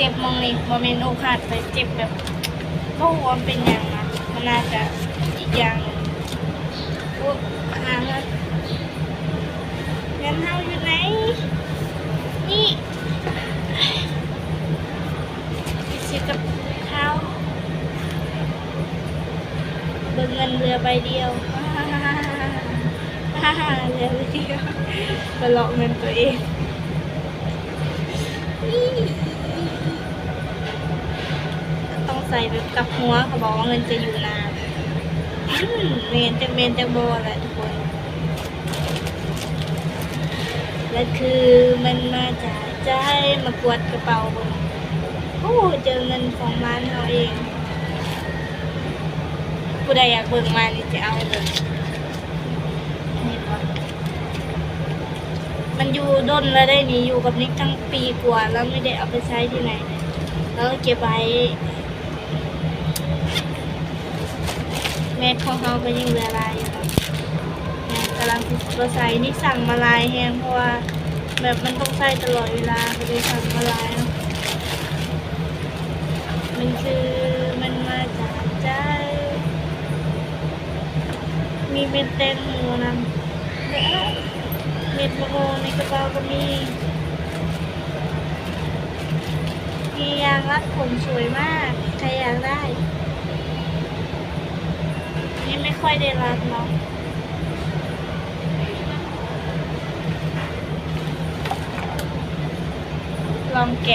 เจ็บมองนี่โมเมนอกหักไปเจ็บแบบก็หัวเป็นอย่างนะมันน่าจะอีกอย่างหนึ่งโอ้หาเงินเงินเฮาอยู่ไหนนี่ไปซื้อกับข้าวเบิ่งเงินเรือใบเดียวฮ่าฮ่าเรือใบเดียวไปหลอกเงินตัวเองต้อง ใส่แบบกับหัวเขาบอกว่าเงินจะอยู่นานเมนจะเมนจะโบแหละทุกคน และคือมันมาจากใจมากวดกระเป๋าบนโอ้เจอเงินของมันเราเองผู้ใดอยากเบิ่งมานี่จะเอาเลยนี่ก่อนมันอยู่ด้นแล้วได้นี่อยู่กับนิกทั้งปีกว่าแล้วไม่ได้เอาไปใช้ที่ไหน แล้วเก็บไว้ แม็กของเขาก็ยังเหลือลายอยู่เนาะเนี่ยกำลังตัวใส่นี่สั่งมาลายแฮงเพราะว่าแบบมันต้องใส่ตลอดเวลาก็เลยสั่งมาลายเนาะมันคือมันมาจากใจ มีเม็ดแตงโมนำแล้วเม็ดมะม่วงในกระเป๋าก็มีมียางรัดผมสวยมาก ใครอยากได้ นี่ไม่ค่อยได้รัดเนาะลองแ